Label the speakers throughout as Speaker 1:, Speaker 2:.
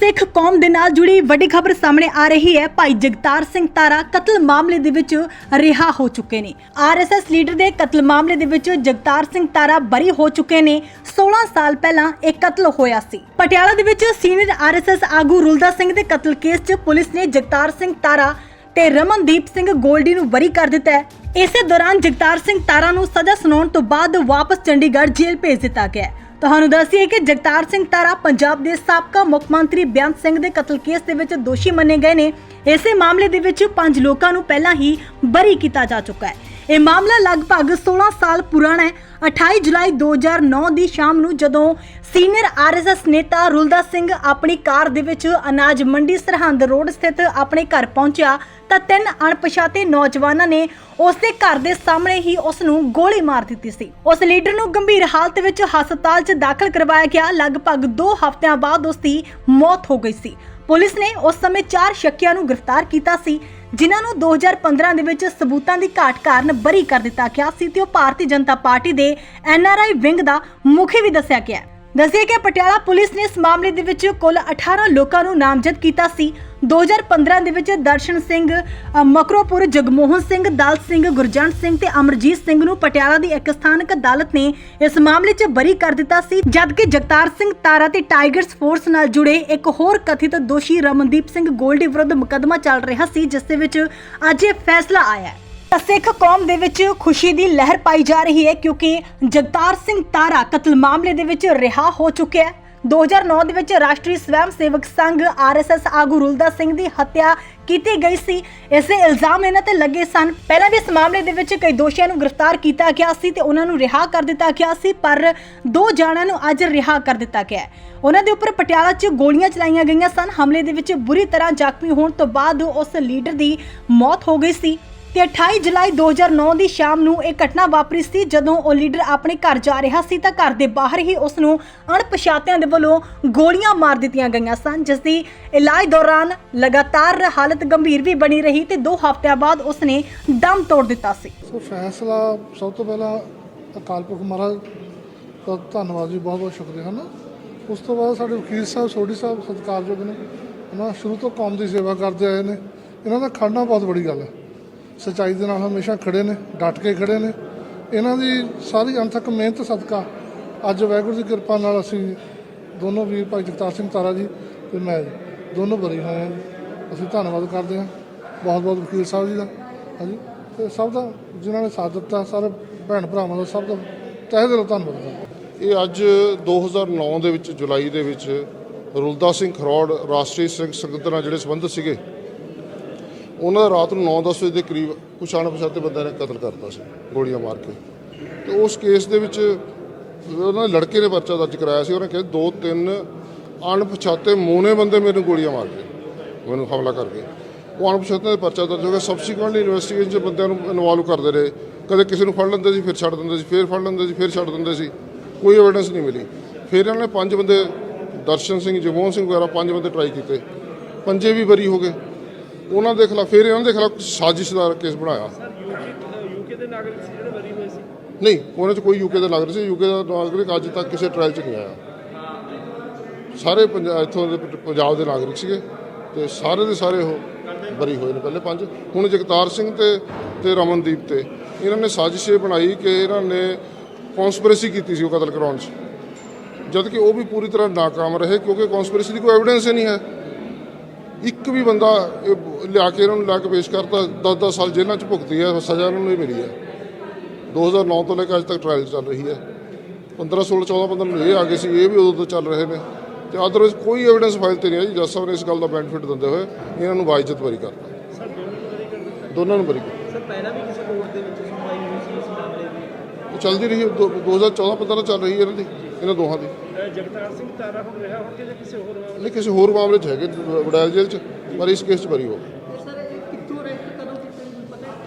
Speaker 1: ਸਿੱਖ ਕੌਮ ਦੇ ਨਾਲ ਜੁੜੀ ਵੱਡੀ ਖਬਰ ਸਾਹਮਣੇ ਆ ਰਹੀ ਹੈ। ਭਾਈ ਜਗਤਾਰ ਸਿੰਘ ਤਾਰਾ ਕਤਲ ਮਾਮਲੇ ਦੇ ਵਿੱਚ ਰਿਹਾ ਹੋ ਚੁੱਕੇ ਨੇ। ਆਰਐਸਐਸ ਲੀਡਰ ਦੇ ਕਤਲ ਮਾਮਲੇ ਦੇ ਵਿੱਚ ਜਗਤਾਰ ਸਿੰਘ ਤਾਰਾ ਬਰੀ ਹੋ ਚੁੱਕੇ ਨੇ। 16 ਸਾਲ ਪਹਿਲਾਂ ਇਹ ਕਤਲ ਹੋਇਆ ਸੀ। ਪਟਿਆਲਾ ਦੇ ਵਿੱਚ ਸੀਨੀਅਰ ਆਰਐਸਐਸ ਆਗੂ ਰੁਲਦਾ ਸਿੰਘ ਦੇ ਕਤਲ ਕੇਸ 'ਚ ਪੁਲਿਸ ਨੇ ਜਗਤਾਰ ਸਿੰਘ ਤਾਰਾ ਤੇ ਰਮਨਦੀਪ ਸਿੰਘ ਗੋਲਡੀ ਨੂੰ ਬਰੀ ਕਰ ਦਿੱਤਾ ਹੈ। ਇਸੇ ਦੌਰਾਨ ਜਗਤਾਰ ਸਿੰਘ ਤਾਰਾ ਨੂੰ ਸਜ਼ਾ ਸੁਣਾਉਣ ਤੋਂ ਬਾਅਦ ਵਾਪਸ ਚੰਡੀਗੜ੍ਹ ਜੇਲ੍ਹ ਭੇਜ ਦਿੱਤਾ ਗਿਆ ਹੈ। ਤੁਹਾਨੂੰ ਦੱਸੀਏ ਕਿ ਜਗਤਾਰ ਸਿੰਘ ਤਾਰਾ ਪੰਜਾਬ ਦੇ ਸਾਬਕਾ ਮੁੱਖ ਮੰਤਰੀ ਬੇਅੰਤ ਸਿੰਘ ਦੇ ਕਤਲ ਕੇਸ ਦੇ ਵਿੱਚ ਦੋਸ਼ੀ ਮੰਨੇ ਗਏ ਨੇ। ਇਸੇ ਮਾਮਲੇ ਦੇ ਵਿੱਚ ਪੰਜ ਲੋਕਾਂ ਨੂੰ ਪਹਿਲਾਂ ਹੀ ਬਰੀ ਕੀਤਾ ਜਾ ਚੁੱਕਾ ਹੈ। ਇਹ ਮਾਮਲਾ ਲਗਭਗ 16 ਸਾਲ ਪੁਰਾਣਾ ਹੈ। 28 ਜੁਲਾਈ 2009 ਦੀ ਸ਼ਾਮ ਨੂੰ ਜਦੋਂ ਸੀਨੀਅਰ ਆਰਐਸਐਸ ਨੇਤਾ ਰੁਲਦਾ ਸਿੰਘ ਆਪਣੀ ਕਾਰ ਦੇ ਵਿੱਚ ਅਨਾਜ ਮੰਡੀ ਸਰਹੰਦ ਰੋਡ ਸਥਿਤ ਆਪਣੇ ਘਰ ਪਹੁੰਚਿਆ ਤਾਂ ਤਿੰਨ ਅਣਪਛਾਤੇ ਨੌਜਵਾਨਾਂ ਨੇ ਉਸ ਦੇ ਘਰ ਦੇ ਸਾਹਮਣੇ ਹੀ ਉਸ ਨੂੰ ਗੋਲੀ ਮਾਰ ਦਿੱਤੀ ਸੀ। ਉਸ ਲੀਡਰ ਨੂੰ ਗੰਭੀਰ ਹਾਲਤ ਵਿੱਚ ਹਸਪਤਾਲ 'ਚ ਦਾਖਲ ਕਰਵਾਇਆ ਗਿਆ। ਲਗਭਗ 2 ਹਫ਼ਤਿਆਂ ਬਾਅਦ ਉਸ ਦੀ ਮੌਤ ਹੋ ਗਈ ਸੀ। ਪੁਲਿਸ ਨੇ ਉਸ ਸਮੇਂ ਚਾਰ ਸ਼ੱਕੀਆਂ ਨੂੰ ਗ੍ਰਿਫਤਾਰ ਕੀਤਾ ਸੀ, ਜਿਨ੍ਹਾਂ ਨੂੰ 2015 ਦੇ ਵਿੱਚ ਸਬੂਤਾਂ ਦੀ ਘਾਟ ਕਾਰਨ ਬਰੀ ਕਰ ਦਿੱਤਾ ਗਿਆ ਸੀ ਤੇ ਉਹ ਭਾਰਤੀ ਜਨਤਾ ਪਾਰਟੀ ਦੇ ਐਨਆਰਆਈ ਵਿੰਗ ਦਾ ਮੁਖੀ ਵੀ ਦੱਸਿਆ ਗਿਆ ਦੱਸਿਆ ਕਿ ਪਟਿਆਲਾ ਪੁਲਿਸ ਨੇ ਇਸ ਮਾਮਲੇ ਦੇ ਵਿੱਚ ਕੁੱਲ 18 ਲੋਕਾਂ ਨੂੰ ਨਾਮਜ਼ਦ ਕੀਤਾ ਸੀ। 2015 ਦੇ ਵਿੱਚ ਦਰਸ਼ਨ ਸਿੰਘ ਮਕਰੋਪੁਰ ਜਗਮੋਹਨ ਸਿੰਘ, ਦਲ ਸਿੰਘ ਗੁਰਜੰਟ ਸਿੰਘ ਤੇ ਅਮਰਜੀਤ ਸਿੰਘ ਨੂੰ ਪਟਿਆਲਾ ਦੀ ਇੱਕ ਸਥਾਨਕ ਅਦਾਲਤ ਨੇ ਇਸ ਮਾਮਲੇ 'ਚ ਬਰੀ ਕਰ ਦਿੱਤਾ ਸੀ, ਜਦਕਿ ਜਗਤਾਰ ਸਿੰਘ ਤਾਰਾ ਤੇ ਟਾਈਗਰਸ ਫੋਰਸ ਨਾਲ ਜੁੜੇ ਇੱਕ ਹੋਰ ਕਥਿਤ ਦੋਸ਼ੀ ਰਮਨਦੀਪ ਸਿੰਘ ਗੋਲਡੀ ਵਿਰੁੱਧ ਮੁਕੱਦਮਾ ਚੱਲ ਰਿਹਾ ਸੀ, ਜਿਸ ਦੇ ਵਿੱਚ ਅੱਜ ਇਹ ਫੈਸਲਾ ਆਇਆ ਹੈ। ਸਿੱਖ ਕੌਮ ਦੇ ਵਿੱਚ ਖੁਸ਼ੀ ਦੀ ਲਹਿਰ ਪਾਈ ਜਾ ਰਹੀ ਹੈ, ਕਿਉਂਕਿ ਜਗਤਾਰ ਸਿੰਘ ਤਾਰਾ ਕਤਲ ਮਾਮਲੇ ਦੇ ਵਿੱਚ ਰਿਹਾ ਹੋ ਚੁੱਕਿਆ ਹੈ। 2009 ਦੇ ਵਿੱਚ ਰਾਸ਼ਟਰੀ ਸਵੈਮ ਸੇਵਕ ਸੰਘ ਆਰਐਸਐਸ ਆਗੂ ਰੁਲਦਾ ਸਿੰਘ ਦੀ ਹੱਤਿਆ ਕੀਤੀ ਗਈ ਸੀ। ਇਸੇ ਇਲਜ਼ਾਮ ਇਹਨਾਂ ਤੇ ਲੱਗੇ ਸਨ। ਪਹਿਲਾਂ ਵੀ ਇਸ ਮਾਮਲੇ ਦੇ ਵਿੱਚ ਕਈ ਦੋਸ਼ੀਆਂ ਨੂੰ ਗ੍ਰਿਫਤਾਰ ਕੀਤਾ ਗਿਆ ਸੀ ਤੇ ਉਹਨਾਂ ਨੂੰ ਰਿਹਾ ਕਰ ਦਿੱਤਾ ਗਿਆ ਸੀ, ਪਰ ਦੋ ਜਾਣਿਆਂ ਨੂੰ ਅੱਜ ਰਿਹਾ ਕਰ ਦਿੱਤਾ ਗਿਆ ਉਹਨਾਂ ਦੇ ਉੱਪਰ ਪਟਿਆਲਾ 'ਚ ਗੋਲੀਆਂ ਚਲਾਈਆਂ ਗਈਆਂ ਸਨ। ਹਮਲੇ ਦੇ ਵਿੱਚ ਬੁਰੀ ਤਰ੍ਹਾਂ ਜ਼ਖਮੀ ਹੋਣ ਤੋਂ ਬਾਅਦ ਉਸ ਲੀਡਰ ਦੀ ਮੌਤ ਹੋ ਗਈ ਸੀ। ਤੇ 28 ਜੁਲਾਈ 2009 ਦੀ ਸ਼ਾਮ ਨੂੰ ਇਹ ਘਟਨਾ ਵਾਪਰੀ ਸੀ। ਜਦੋਂ ਉਹ ਲੀਡਰ ਆਪਣੇ ਘਰ ਜਾ ਰਿਹਾ ਸੀ ਤਾਂ ਘਰ ਦੇ ਬਾਹਰ ਹੀ ਉਸ ਨੂੰ ਅਣਪਛਾਤਿਆਂ ਦੇ ਵੱਲੋਂ ਗੋਲੀਆਂ ਮਾਰ ਦਿੱਤੀਆਂ ਗਈਆਂ ਸਨ, ਜਿਸ ਦੀ ਇਲਾਜ ਦੌਰਾਨ ਲਗਾਤਾਰ ਹਾਲਤ ਗੰਭੀਰ ਵੀ ਬਣੀ ਰਹੀ ਤੇ 2 ਹਫ਼ਤਿਆਂ ਬਾਅਦ ਉਸ ਨੇ ਦਮ ਤੋੜ ਦਿੱਤਾ ਸੀ।
Speaker 2: ਸੋ ਫੈਸਲਾ ਸਭ ਤੋਂ ਪਹਿਲਾਂ ਅਕਾਲ ਪੁਰਖ ਮਹਾਰਾਜ ਦਾ ਧੰਨਵਾਦ ਜੀ, ਬਹੁਤ ਬਹੁਤ ਸ਼ੁਕਰੀਆ, ਹਨ? ਉਸ ਤੋਂ ਬਾਅਦ ਸਾਡੇ ਵਕੀਲ ਸਾਹਿਬ, ਸੋਢੀ ਸਾਹਿਬ ਸਤਿਕਾਰਯੋਗ ਨੇ ਉਹਨਾਂ ਸ਼ੁਰੂ ਤੋਂ ਕੌਮ ਦੀ ਸੇਵਾ ਕਰਦੇ ਆਏ ਨੇ। ਇਹਨਾਂ ਦਾ ਖੜਨਾ ਬਹੁਤ ਬੜੀ ਗੱਲ ਹੈ। ਸੱਚਾਈ ਦੇ ਨਾਲ ਹਮੇਸ਼ਾ ਖੜੇ ਨੇ, ਡਟ ਕੇ ਖੜੇ ਨੇ। ਇਹਨਾਂ ਦੀ ਸਾਰੀ ਅਣਥੱਕ ਮਿਹਨਤ, ਸਦਕਾ। ਅੱਜ ਵਾਹਿਗੁਰੂ ਦੀ ਕਿਰਪਾ ਨਾਲ ਅਸੀਂ ਦੋਨੋਂ ਵੀਰ ਭਾਈ ਜਗਤਾਰ ਸਿੰਘ ਤਾਰਾ ਜੀ ਤੇ ਮੈਂ ਦੋਨੋਂ ਬਰੀ ਹੋਏ ਹਾਂ ਅਸੀਂ ਧੰਨਵਾਦ ਕਰਦੇ ਹਾਂ। ਬਹੁਤ ਬਹੁਤ ਵਕੀਲ ਸਾਹਿਬ ਜੀ ਦਾ। ਹਾਂਜੀ। ਤੇ ਸਭ ਦਾ, ਜਿਨ੍ਹਾਂ ਨੇ ਸਾਥ ਦਿੱਤਾ, ਸਾਰੇ ਭੈਣ ਭਰਾਵਾਂ ਦਾ ਸਭ ਦਾ ਤਹਿ ਦਿਲੋਂ ਧੰਨਵਾਦ ਕਰਦਾ
Speaker 3: ਇਹ ਅੱਜ 2009 ਦੇ ਵਿੱਚ, ਜੁਲਾਈ ਦੇ ਵਿੱਚ ਰੁਲਦਾ ਸਿੰਘ ਖਰੋੜ ਰਾਸ਼ਟਰੀ ਸਿੰਘ ਸੰਗਤ ਨਾਲ ਜਿਹੜੇ ਸੰਬੰਧਿਤ ਸੀਗੇ ਉਹਨਾਂ ਦਾ ਰਾਤ ਨੂੰ 9-10 ਵਜੇ ਦੇ ਕਰੀਬ ਕੁਛ ਅਣਪਛਾਤੇ ਬੰਦਿਆਂ ਨੇ ਕਤਲ ਕਰਤਾ ਸੀ, ਗੋਲੀਆਂ ਮਾਰ ਕੇ। ਤੇ ਉਸ ਕੇਸ ਦੇ ਵਿੱਚ ਉਹਨਾਂ ਦੇ ਲੜਕੇ ਨੇ ਪਰਚਾ ਦਰਜ ਕਰਾਇਆ ਸੀ, ਉਹਨੇ ਕਿਹਾ ਦੋ ਤਿੰਨ ਅਣਪਛਾਤੇ ਮੋਨੇ ਬੰਦੇ ਮੈਨੂੰ ਗੋਲੀਆਂ ਮਾਰ ਕੇ ਮੈਨੂੰ ਹਮਲਾ ਕਰਕੇ ਉਹ ਅਣਪਛਾਤੇ ਦੇ ਪਰਚਾ ਦਰਜ ਹੋ ਗਿਆ। ਸਬਸੀਕੁਐਂਟਲੀ ਇਨਵੈਸਟੀਗੇਸ਼ਨ 'ਚ ਬੰਦਿਆਂ ਨੂੰ ਇਨਵੋਲਵ ਕਰਦੇ ਰਹੇ। ਕਦੇ ਕਿਸੇ ਨੂੰ ਫੜ ਲੈਂਦੇ ਸੀ, ਫਿਰ ਛੱਡ ਦਿੰਦੇ ਸੀ, ਫਿਰ ਫੜ ਲੈਂਦੇ ਸੀ, ਫਿਰ ਛੱਡ ਦਿੰਦੇ ਸੀ। ਕੋਈ ਐਵੀਡੈਂਸ ਨਹੀਂ ਮਿਲੀ। ਫਿਰ ਇਹਨਾਂ ਨੇ ਪੰਜ ਬੰਦੇ ਦਰਸ਼ਨ ਸਿੰਘ, ਜਗਮੋਹਨ ਸਿੰਘ ਵਗੈਰਾ ਪੰਜ ਬੰਦੇ ਟਰਾਈ ਕੀਤੇ। ਪੰਜੇ ਵੀ ਬਰੀ ਹੋ ਗਏ। ਉਹਨਾਂ ਦੇ ਖਿਲਾਫ ਫਿਰ ਇਹਨਾਂ ਦੇ ਖਿਲਾਫ ਸਾਜ਼ਿਸ਼ ਦਾ ਕੇਸ ਬਣਾਇਆ।
Speaker 4: ਯੂਕੇ ਦੇ ਨਾਗਰਿਕ ਸੀ ਜਿਹੜੇ ਬਰੀ ਹੋਏ ਸੀ?
Speaker 3: ਨਹੀਂ ਉਹਨਾਂ 'ਚ ਕੋਈ ਯੂਕੇ ਦਾ ਨਾਗਰਿਕ ਸੀ। ਯੂਕੇ ਦਾ ਨਾਗਰਿਕ ਅੱਜ ਤੱਕ ਕਿਸੇ ਟ੍ਰਾਇਲ 'ਚ ਨਹੀਂ ਆਇਆ। ਸਾਰੇ ਪੰਜਾਬ ਇੱਥੋਂ ਦੇ ਪੰਜਾਬ ਦੇ ਨਾਗਰਿਕ ਸੀਗੇ ਤੇ ਸਾਰੇ ਦੇ ਸਾਰੇ ਉਹ ਬਰੀ ਹੋਏ ਨੇ ਪਹਿਲੇ ਪੰਜ। ਹੁਣ ਜਗਤਾਰ ਸਿੰਘ ਤੇ ਤੇ ਰਮਨਦੀਪ ਤੇ ਇਹਨਾਂ ਨੇ ਸਾਜ਼ਿਸ਼ ਬਣਾਈ ਕਿ ਇਹਨਾਂ ਨੇ ਕਨਸਪੀਰੇਸੀ ਕੀਤੀ ਸੀ ਉਹ ਕਤਲ ਕਰਾਉਣ 'ਚ। ਜਦ ਕਿ ਉਹ ਵੀ ਪੂਰੀ ਤਰ੍ਹਾਂ ਨਾਕਾਮ ਰਹੇ ਕਿਉਂਕਿ ਕਨਸਪੀਰੇਸੀ ਦੀ ਕੋਈ ਐਵੀਡੈਂਸ ਹੀ ਨਹੀਂ ਹੈ। ਇੱਕ ਵੀ ਬੰਦਾ ਇਹ ਲਿਆ ਕੇ ਇਹਨਾਂ ਨੂੰ ਲਿਆ ਕੇ ਪੇਸ਼ ਕਰਤਾ 10-10 ਸਾਲ ਜੇਲ੍ਹਾਂ 'ਚ ਭੁਗਤੀ ਹੈ ਸਜ਼ਾ ਇਹਨਾਂ ਨੂੰ ਹੀ ਮਿਲੀ ਹੈ। 2009 ਤੋਂ ਲੈ ਕੇ ਅੱਜ ਤੱਕ ਟ੍ਰਾਇਲ ਚੱਲ ਰਹੀ ਹੈ। 15 16 14 15 ਨੂੰ ਇਹ ਆ ਗਏ ਸੀ ਇਹ ਵੀ ਉਦੋਂ ਤੋਂ ਚੱਲ ਰਹੇ ਨੇ। ਤੇ ਅਦਰਵਾਈਜ਼ ਕੋਈ ਐਵੀਡੈਂਸ ਫਾਈਲ ਤੇ ਨਹੀਂ ਹੈ ਜੀ ਜੱਜ ਸਾਹਿਬ ਨੇ ਇਸ ਗੱਲ ਦਾ ਬੈਨੀਫਿਟ ਦਿੰਦੇ ਹੋਏ ਇਹਨਾਂ ਨੂੰ ਬਾਇਜ਼ਤ ਬਰੀ ਕਰਤਾ।
Speaker 4: ਸਰ ਦੋਨੋਂ ਨੂੰ ਬਰੀ ਕਰ
Speaker 3: ਦੋਨਾਂ ਨੂੰ ਬਰੀ
Speaker 4: ਸਰ ਪਹਿਲਾਂ ਵੀ ਕਿਸੇ ਕੋਰਟ ਦੇ ਵਿੱਚ ਸੁਣਵਾਈ ਹੋਈ ਸੀ ਇਸ ਮਾਮਲੇ ਦੀ?
Speaker 3: ਉਹ ਚੱਲਦੀ ਰਹੀ 2014 15 ਚੱਲ ਰਹੀ ਹੈ ਇਹਨਾਂ ਦੀ। ਇਹਨਾਂ ਦੋਹਾਂ ਦੀ।
Speaker 4: ਜਗਤਾਰ ਸਿੰਘ ਤਾਰਾ ਹੁਣ ਰਿਹਾ ਹੋਣਗੇ ਜਾਂ ਕਿਸੇ ਹੋਰ ਮਾਮਲੇ
Speaker 3: ਨਹੀਂ ਕਿਸੇ ਹੋਰ ਮਾਮਲੇ 'ਚ ਹੈਗੇ ਵਡਾਇਲ ਜੇਲ੍ਹ 'ਚ ਪਰ ਇਸ ਕੇਸ 'ਚ ਬਰੀ ਹੋ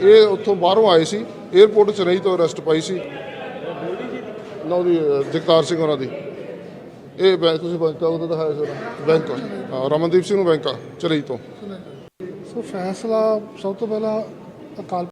Speaker 4: ਇਹ
Speaker 3: ਉੱਥੋਂ ਬਾਹਰੋਂ ਆਏ ਸੀ 에어ਪੋਰਟ ਚੇਨਈ ਤੋਂ ਅਰੈਸਟ ਪਾਈ ਸੀ। ਨਾ ਉਹਦੀ ਜਗਤਾਰ ਸਿੰਘ ਉਹਨਾਂ ਦੀ। ਇਹ ਬੈਂਕ ਤੁਸੀਂ ਬੈਂਕ ਉਹਦਾ ਦਿਖਾਇਆ ਸੀ ਬੈਂਕ ਹਾਂ ਰਮਨਦੀਪ ਸਿੰਘ ਨੂੰ ਬੈਂਕ ਚੇਨਈ ਤੋਂ।
Speaker 2: ਸੋ ਫੈਸਲਾ ਸਭ ਤੋਂ ਪਹਿਲਾਂ ਅਕਾਲ